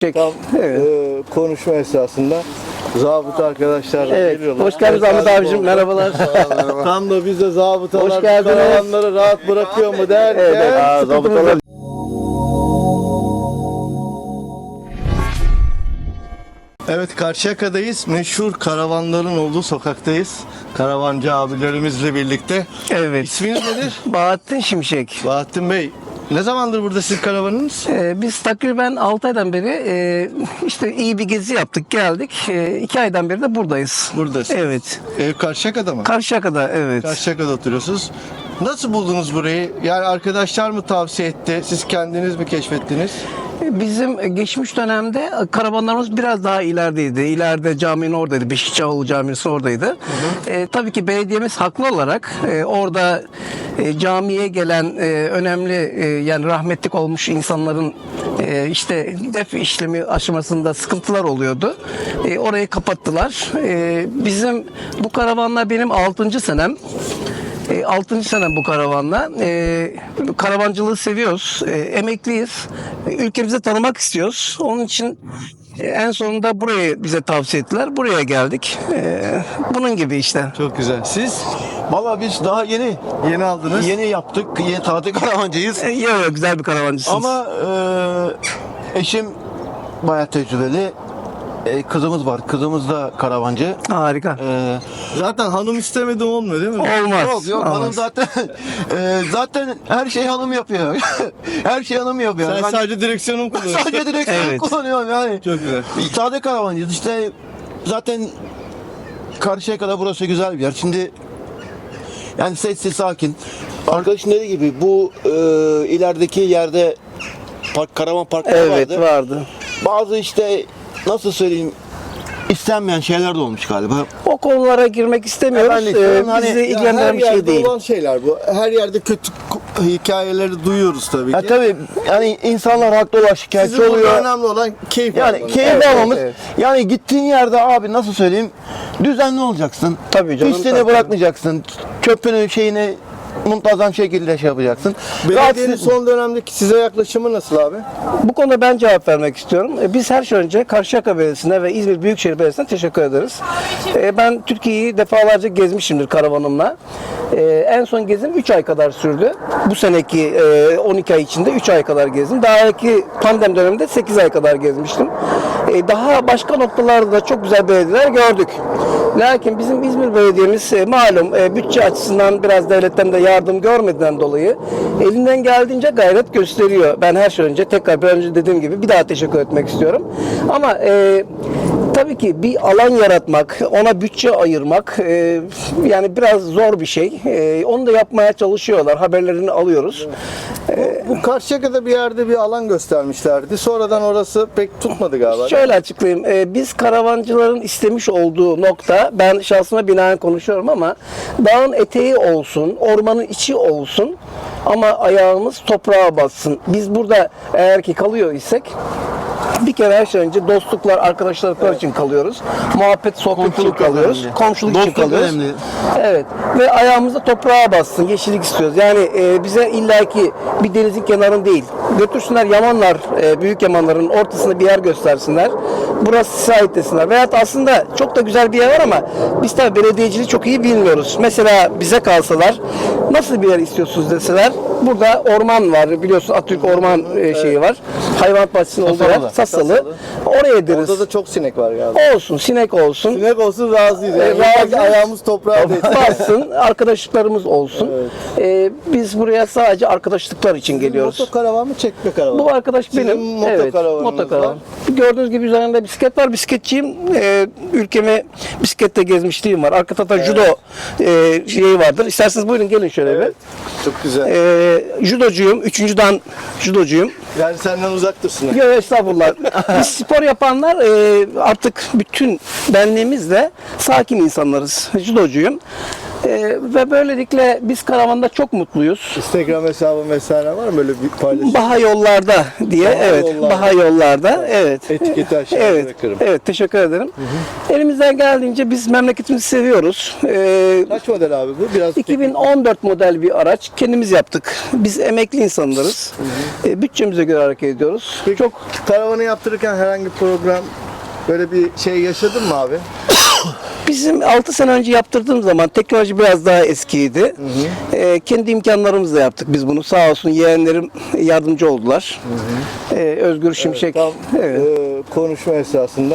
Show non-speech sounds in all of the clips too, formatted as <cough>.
Tam <laughs> Evet. e, konuşma esasında zabıta arkadaşlar da Evet. geliyorlar. Hoş geldiniz Ahmet abicim. Merhabalar. Tam da biz de zabıtalar Hoş geldiniz. karavanları rahat bırakıyor mu derken Evet, aa, sıkıntımız zabıtalar-. Evet Karşıyaka'dayız. Meşhur karavanların olduğu sokaktayız. Karavancı abilerimizle birlikte. evet. İsminiz nedir? Bahattin Şimşek. Bahattin Bey. Ne zamandır burada sizin karavanınız? Ee, biz takriben 6 aydan beri e, işte iyi bir gezi yaptık geldik. 2 aydan beri de buradayız. Buradasınız. Evet. Ev Karşıyaka'da mı? Karşıyaka'da evet. Karşıyaka'da oturuyorsunuz. Nasıl buldunuz burayı? Yani arkadaşlar mı tavsiye etti? Siz kendiniz mi keşfettiniz? Bizim geçmiş dönemde karavanlarımız biraz daha ilerideydi. İleride caminin oradaydı. Beşikçioğlu Camisi oradaydı. E, tabii ki belediyemiz haklı olarak e, orada e, camiye gelen e, önemli e, yani rahmetlik olmuş insanların e, işte def işlemi aşamasında sıkıntılar oluyordu. E, orayı kapattılar. E, bizim bu karavanla benim 6. senem. E, 6. senem bu karavanla. E, karavancılığı seviyoruz. E, emekliyiz. E, ülkemizi tanımak istiyoruz. Onun için e, en sonunda burayı bize tavsiye ettiler. Buraya geldik. E, bunun gibi işte. Çok güzel. Siz Valla biz daha yeni yeni aldınız. yeni yaptık. Yeni tatil karavancıyız. E, yok yok güzel bir karavancısınız. Ama e, eşim bayağı tecrübeli. E, kızımız var. Kızımız da karavancı. Harika. E, Zaten hanım istemedi olmuyor değil mi? Olmaz. yok yok olmaz. hanım zaten <laughs> e, zaten her şey hanım yapıyor. <laughs> her şey hanım yapıyor. Sen Ben sadece direksiyonu mu kullanıyorsun? sadece direksiyon Evet. kullanıyorum yani. Çok güzel. Sade karavancıyız işte zaten karşıya kadar burası güzel bir yer. Şimdi yani sessiz sakin. Arkadaşın dediği gibi bu e, ilerideki yerde park, karavan parkları Evet vardı. vardı. Bazı işte nasıl söyleyeyim istenmeyen şeyler de olmuş galiba. O konulara girmek istemiyoruz. Efendim, E, hani- bizi Ya ilgilendiren her bir şey yerde değil. olan şeyler bu. Her yerde kötü k- hikayeleri duyuyoruz tabii Ya ki. tabii yani insanlar haklı olarak şikayetçi burada oluyor. önemli olan keyif Yani almanız. keyif Evet, almamız. evet. Yani gittiğin yerde abi nasıl söyleyeyim düzenli olacaksın. Tabii canım, Pisliğini tabii. bırakmayacaksın. Çöpünü şeyini muntazam şekilde şey yapacaksın. Belediyenin Rahatsız- son dönemdeki size yaklaşımı nasıl abi? Bu konuda ben cevap vermek istiyorum. E, Biz her şey önce Karşıyaka Belediyesi'ne ve İzmir Büyükşehir Belediyesi'ne teşekkür ederiz. E, Ben Türkiye'yi defalarca gezmişimdir karavanımla. E, En son gezim 3 ay kadar sürdü. Bu seneki e, 12 ay içinde 3 ay kadar gezdim. Daha önceki pandemi döneminde 8 ay kadar gezmiştim. E, Daha başka noktalarda da çok güzel belediyeler gördük. Lakin bizim İzmir Belediye'miz e, malum e, bütçe açısından biraz devletten de yardım görmediğinden dolayı elinden geldiğince gayret gösteriyor. Ben her şey önce tekrar bir önce dediğim gibi bir daha teşekkür etmek istiyorum. Ama e, tabii ki bir alan yaratmak, ona bütçe ayırmak e, yani biraz zor bir şey. E, onu da yapmaya çalışıyorlar. Haberlerini alıyoruz. Bu Karşıyaka'da bir yerde bir alan göstermişlerdi. Sonradan orası pek tutmadı galiba. Şöyle açıklayayım. Ee, biz karavancıların istemiş olduğu nokta, ben şahsıma binaen konuşuyorum ama dağın eteği olsun, ormanın içi olsun ama ayağımız toprağa bassın. Biz burada eğer ki kalıyor isek bir kere her şey önce dostluklar, arkadaşlıklar için kalıyoruz. Muhabbet, sohbet için Komşuluk kalıyoruz. önemli. Komşuluk için Dostluk kalıyoruz. önemli. Evet. Ve ayağımızda toprağa bassın, yeşillik istiyoruz. Yani e, bize illaki bir denizin kenarın değil. Götürsünler yamanlar, e, büyük yamanların ortasında bir yer göstersinler. Burası ait desinler. Veyahut aslında çok da güzel bir yer var ama biz tabii belediyeciliği çok iyi bilmiyoruz. Mesela bize kalsalar nasıl bir yer istiyorsunuz deseler burada orman var biliyorsun Atatürk Orman e, şeyi var. Hayvanat bahçesinin olduğu yer. Sasalı. Oraya deriz. Orada da çok sinek var galiba. Olsun, sinek olsun. Sinek olsun razıyız. Yani. E, razıyız. ayağımız toprağa değsin. bassın, arkadaşlıklarımız olsun. Ee, biz buraya sadece arkadaşlıklar için geliyoruz. Motokaravan mı çekme karavan? Bu arkadaş Sizin benim. motokaravanınız evet, motokaravan. var. Gördüğünüz gibi üzerinde bisiklet var. Bisikletçiyim. Ee, ülkemi bisiklette gezmişliğim var. Arka tarafta judo e, şeyi vardır. İsterseniz buyurun gelin şöyle Evet. Çok güzel. bir. Ee, judocuyum. Üçüncü dan judocuyum. Yani senden uzak dursun. Yok estağfurullah. <laughs> Biz spor yapanlar e, artık bütün benliğimizle sakin insanlarız. Judocuyum. E, ve böylelikle biz karavanda çok mutluyuz. Instagram hesabı vesaire var mı böyle bir paylaşım? Baha yollarda diye Baha evet Yollarda. Baha yollarda evet Etiketi <laughs> aşağıya evet bırakırım. evet teşekkür ederim. Elimizden geldiğince biz memleketimizi seviyoruz. Ee, Kaç model abi bu? Biraz 2014 model bir araç kendimiz yaptık. Biz emekli insanlarız. Ee, bütçemize göre hareket ediyoruz. Peki, Çok karavanı yaptırırken herhangi bir program böyle bir şey yaşadın mı abi? <coughs> Bizim 6 sene önce yaptırdığım zaman teknoloji biraz daha eskiydi. Ee, kendi imkanlarımızla yaptık biz bunu. Sağ olsun yeğenlerim yardımcı oldular. Ee, Özgür Şimşek. Tam Evet. e, konuşma esasında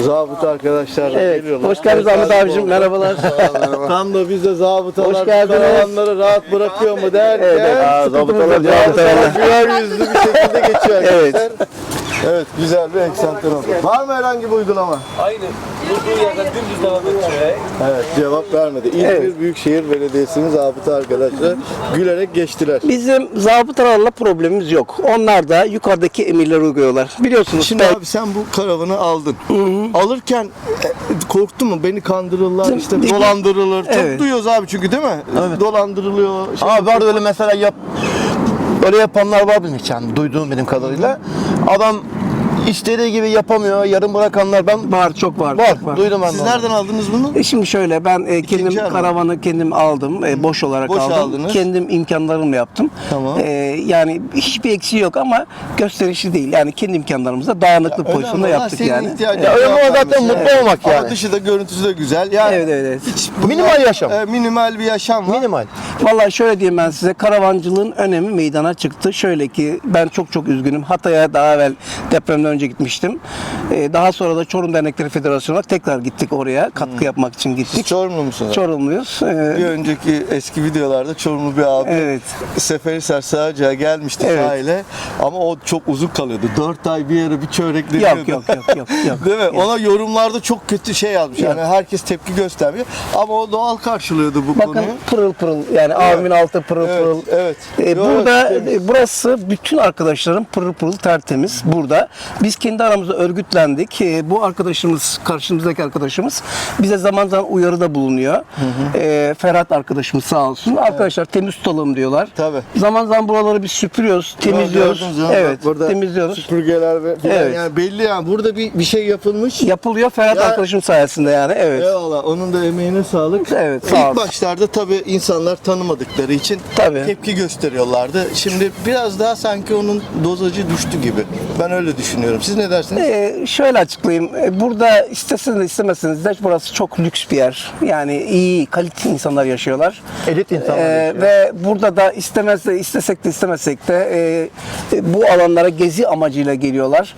zabıta arkadaşlar da Evet. geliyorlar. Hoş geldiniz Ahmet abicim. Merhabalar. <laughs> Tam da biz de zabıtalar Hoş geldiniz. karavanları rahat bırakıyor mu derken Evet, Aa, zabıtalar, zabıtalar. Güler yüzlü bir şekilde geçiyor Evet. arkadaşlar. Evet güzel bir eksantren oldu. Var mı herhangi bir uygulama? Aynı. Durduğu yerden dümdüz devam edecek. Evet cevap vermedi. İzmir Evet. Büyükşehir Belediyesi'nin zabıta arkadaşlar gülerek geçtiler. Bizim zabıtalarla problemimiz yok. Onlar da yukarıdaki emirleri uyguluyorlar. Biliyorsunuz Şimdi ben- abi sen bu karavanı aldın. Alırken e, korktun mu? Beni kandırırlar, işte dolandırılır. Çok Evet. duyuyoruz abi çünkü değil mi? Dolandırılıyor. Şey, Abi var öyle mesela yap öyle yapanlar var hiç yani duyduğum benim kadarıyla. Adam istediği gibi yapamıyor, yarım bırakanlar ben var çok var. var. çok var. Duydum ben Siz onu. nereden aldınız bunu? E Şimdi şöyle ben e, kendim İkinci araba. karavanı kendim aldım. E, boş olarak Boş aldım. aldınız. Kendim imkanlarımla yaptım. Tamam. E, yani hiçbir eksiği yok ama gösterişli değil. Yani kendi imkanlarımızla dayanıklı pozisyonda olan yaptık senin yani. ihtiyacın Ya önemli olan zaten abi. mutlu olmak Ama yani. dışı da görüntüsü de güzel. Yani Evet evet evet. hiç Minimal yaşam. e, minimal bir yaşam var. Minimal. Vallahi şöyle diyeyim ben size karavancılığın önemi meydana çıktı. Şöyle ki ben çok çok üzgünüm. Hatay'a daha evvel depremden önce gitmiştim. Ee, daha sonra da Çorum Dernekleri Federasyonu'na tekrar gittik oraya. Katkı yapmak için Siz gittik. Çorumlu musunuz? Çorumluyuz. Ee, Bir önceki eski videolarda Çorumlu bir abi Evet. Seferihisar Sığacak'a gelmişti Evet. sahile ama o çok uzun kalıyordu. 4 ay bir yere bir çörekleniyordu. Yok yok yok yok. <laughs> yok. Değil mi? Ona yorumlarda çok kötü şey yazmış. Yani herkes tepki göstermiyor. Ama o doğal karşılıyordu bu Bakın konuyu. pırıl pırıl yani abimin altı pırıl Evet, pırıl. evet. Ee, Yo, burada temiz. e, burası bütün arkadaşlarım pırıl pırıl tertemiz burada. Biz kendi aramızda örgütlendik. Ee, bu arkadaşımız karşımızdaki arkadaşımız bize zaman zaman uyarıda bulunuyor. Ee, Ferhat arkadaşımız sağ olsun. Arkadaşlar temiz tutalım diyorlar. Tabii. Zaman zaman buraları biz süpürüyoruz, temizliyoruz. Gördünüz Evet, burada temizliyoruz. Süpürgeler ve Evet. yani belli yani burada bir bir şey yapılmış. Yapılıyor Ferhat Ya- arkadaşım sayesinde yani. Evet. Eyvallah. Onun da emeğine sağlık. Evet, sağ İlk başlarda tabii insanlar tanımadıkları için Tabii. tepki gösteriyorlardı. Şimdi biraz daha sanki onun dozajı düştü gibi. Ben öyle düşünüyorum. Siz ne dersiniz? Ee, şöyle açıklayayım. Ee, Burada isteseniz de istemeseniz de burası çok lüks bir yer. Yani iyi, kaliteli insanlar yaşıyorlar. Elit insanlar Ee, yaşıyor. Ve burada da istemez de istesek de istemesek de e, e, bu alanlara gezi amacıyla geliyorlar.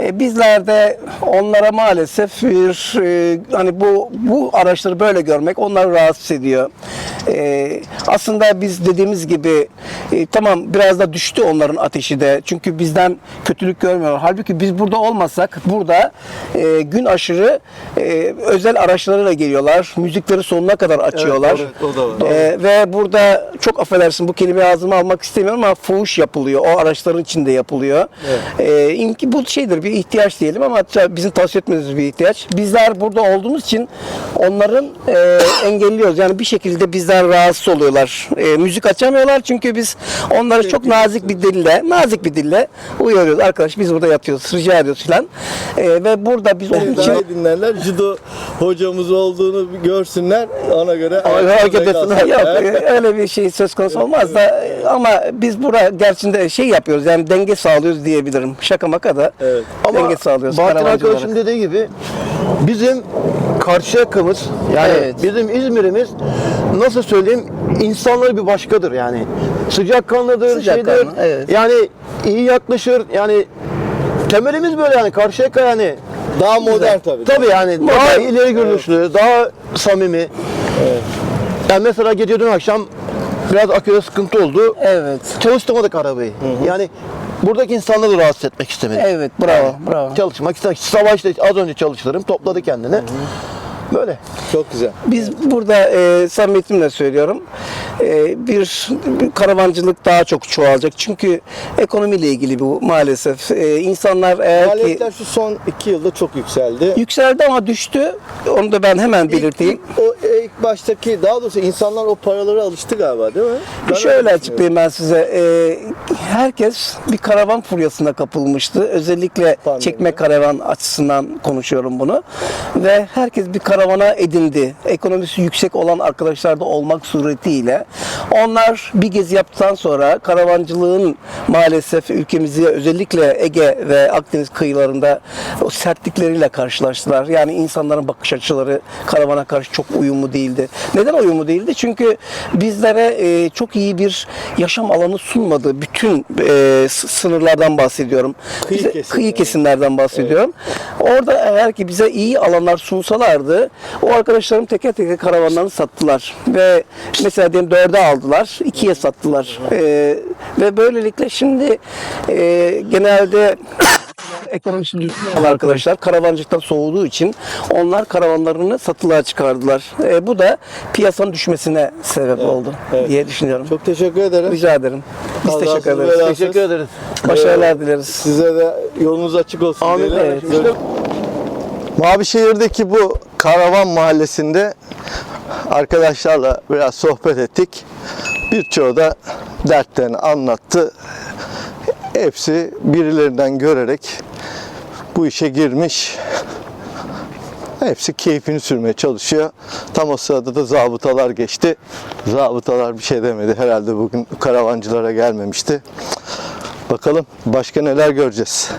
E, bizler de onlara maalesef bir e, hani bu bu araçları böyle görmek onları rahatsız ediyor. E, aslında biz dediğimiz gibi e, tamam biraz da düştü onların ateşi de. Çünkü bizden kötülük görmüyorlar. Halbuki biz burada olmasak burada e, gün aşırı e, özel araçlarıyla geliyorlar. Müzikleri sonuna kadar açıyorlar. Evet, o da var. E, ve burada çok affedersin bu kelimeyi ağzıma almak istemiyorum ama fuhuş yapılıyor. O araçların içinde yapılıyor. E, imki- bu şeydir bir ihtiyaç diyelim ama bizim tavsiye etmediğimiz bir ihtiyaç. Bizler burada olduğumuz için onların e, engelliyoruz. Yani bir şekilde bizden rahatsız oluyorlar. E, müzik açamıyorlar çünkü biz onları çok nazik bir dille, nazik bir dille uyarıyoruz. Arkadaş biz burada yatıyoruz, rica ediyoruz filan. E, ve burada biz onun Daha için iyi dinlerler. Judo hocamız olduğunu görsünler. Ona göre hareket etsin. Yok öyle bir şey söz konusu olmaz da e, ama biz burada gerçekten şey yapıyoruz yani denge sağlıyoruz diyebilirim. Şaka maka da Evet. Ama denge sağlıyoruz. Bahattin arkadaşım olarak. dediği gibi bizim Karşıyaka'mız yani Evet. bizim İzmir'imiz nasıl söyleyeyim insanları bir başkadır yani. Sıcakkanlıdır, Sıcakkanlı, şeydir. evet. Yani iyi yaklaşır. Yani temelimiz böyle yani Karşıyaka yani Daha modern tabii. Tabii yani Modern. daha ileri görüşlü, daha samimi. Yani mesela gece dün akşam biraz aküde sıkıntı oldu. Evet. Çalıştırmadık arabayı. Yani buradaki insanları da rahatsız etmek istemedik. Evet bravo bravo. Çalışmak istedik. Sabah işte az önce çalıştırdım, topladı kendini. Böyle. Çok güzel. Biz burada e, samimiyetimle söylüyorum. E, bir, karavancılık daha çok çoğalacak. Çünkü ekonomiyle ilgili bu maalesef. E, insanlar eğer ki Maliyetler şu son iki yılda çok yükseldi. yükseldi ama düştü. Onu da ben hemen belirteyim. O ilk baştaki daha doğrusu insanlar o paralara alıştı galiba değil mi? Ben öyle Şöyle açıklayayım ben size. Ee, herkes bir karavan furyasına kapılmıştı. Özellikle Pandemi. çekme karavan açısından konuşuyorum bunu. Ve herkes bir karavana edindi. Ekonomisi yüksek olan arkadaşlar da olmak suretiyle. Onlar bir gezi yaptıktan sonra karavancılığın maalesef ülkemizi özellikle Ege ve Akdeniz kıyılarında o sertlikleriyle karşılaştılar. Yani insanların bakış açıları karavana karşı çok uyumlu değildi. Neden uyumlu değildi? Çünkü bizlere e, çok iyi bir yaşam alanı sunmadı. Bütün e, sınırlardan bahsediyorum. Kıyı Bize- kesimler. kıyı kesimlerden bahsediyorum. Orada eğer ki bize iyi alanlar sunsalardı o arkadaşlarım teker teker karavanlarını sattılar. Ve mesela diyelim dörde aldılar, ikiye sattılar. E, ve böylelikle şimdi e, genelde olan arkadaşlar karavancılıktan soğuduğu için onlar karavanlarını satılığa çıkardılar. E, bu da piyasanın düşmesine sebep oldu diye düşünüyorum. Çok teşekkür ederim. Rica ederim. Biz Allah teşekkür ederiz. olsun. Teşekkür ederiz. Başarılar dileriz. Size de yolunuz açık olsun. Amin. Evet. Böyle- Mavişehir'deki bu karavan mahallesinde arkadaşlarla biraz sohbet ettik. Birçoğu da dertlerini anlattı. Hepsi birilerinden görerek bu işe girmiş. Hepsi keyfini sürmeye çalışıyor. Tam o sırada da zabıtalar geçti. Zabıtalar bir şey demedi. Herhalde bugün karavancılara gelmemişti. Bakalım başka neler göreceğiz.